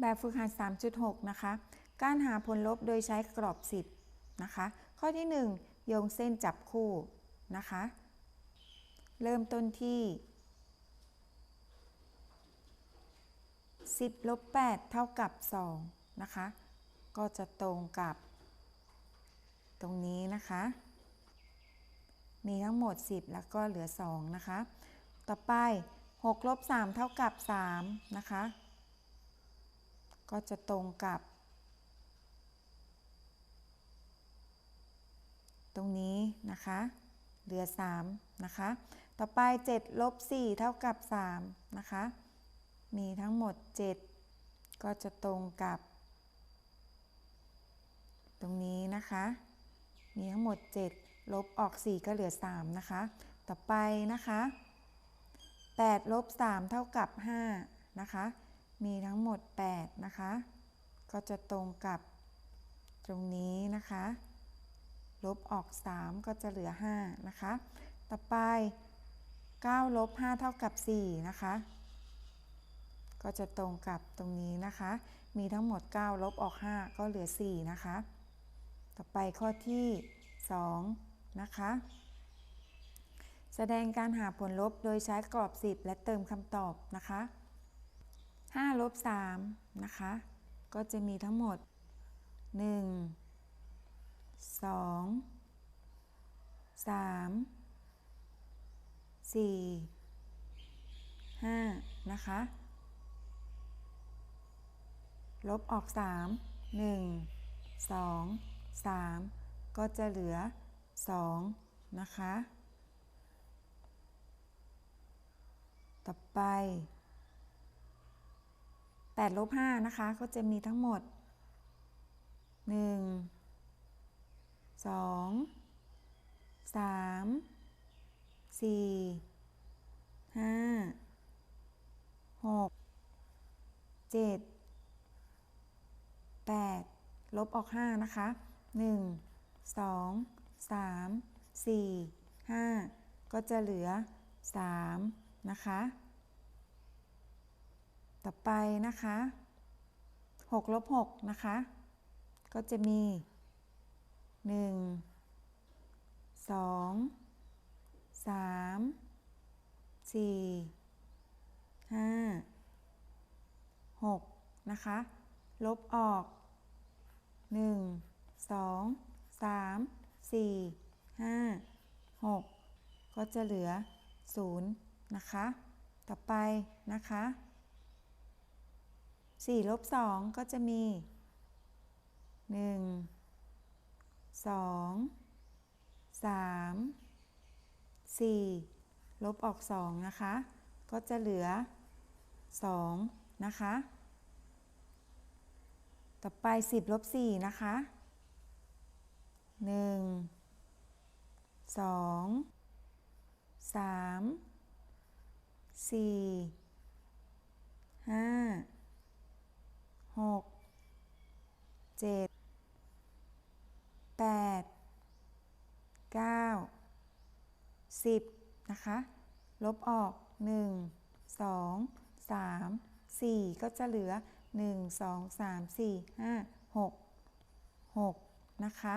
แบบฝึกหัด 3.6 นะคะ การหาผลลบโดยใช้กรอบ 10 นะคะ ข้อที่ 1 โยงเส้นจับคู่นะคะ เริ่มต้นที่ 10ลบ8เท่ากับ 2 นะคะ ก็จะตรงกับตรงนี้นะคะ มีทั้งหมด 10 แล้วก็เหลือ 2 นะคะ ต่อไป6ลบ3เท่ากับ 3 นะคะ ก็จะตรงกับ ตรงนี้นะคะ เหลือ 3 นะคะ ต่อไป 7 ลบ 4 เท่ากับ 3 นะคะ มีทั้งหมด 7 ก็จะตรงกับ ตรงนี้นะคะ มีทั้งหมด 7 ลบออก 4 ก็เหลือ 3 นะคะ ต่อไปนะคะ8ลบ3เท่ากับ5นะคะ มีทั้งหมด 8 นะคะ ก็จะตรงกับตรงนี้นะคะ ลบออก 3 ก็จะเหลือ 5 นะคะ ต่อไป9ลบ5เท่ากับ 4 นะคะ ก็จะตรงกับตรงนี้นะคะ มีทั้งหมด 9 ลบออก 5 ก็เหลือ 4 นะคะ ต่อไปข้อที่ 2 นะคะ แสดงการหาผลลบโดยใช้กรอบ 10 และเติมคำตอบนะคะ 5ลบ3นะคะ ก็จะมีทั้งหมด 1 2 3 4 5 นะคะ ลบออก 3 1 2 3 ก็จะเหลือ 2 นะคะ ต่อไป 8ลบ5นะคะ ก็จะมีทั้งหมด 1 2 3 4 5 6 7 8 ลบออก 5 นะคะ 1 2 3 4 5 ก็จะเหลือ 3 นะคะ ต่อไปนะคะ6ลบ6นะคะ ก็จะมี 1 2 3 4 5 6 นะคะ ลบออก 1 2 3 4 5 6 ก็จะเหลือ 0 นะคะ ต่อไปนะคะ 4ลบ2ก็จะมี 1 2 3 4 ลบออก 2 นะคะ ก็จะเหลือ 2 นะคะ ต่อไป 10ลบ4นะคะ 1 2 3 4 5 6 7 8 9 10นะคะ ลบออก1 2 3 4ก็จะเหลือ1 2 3 4 5 6 6นะคะ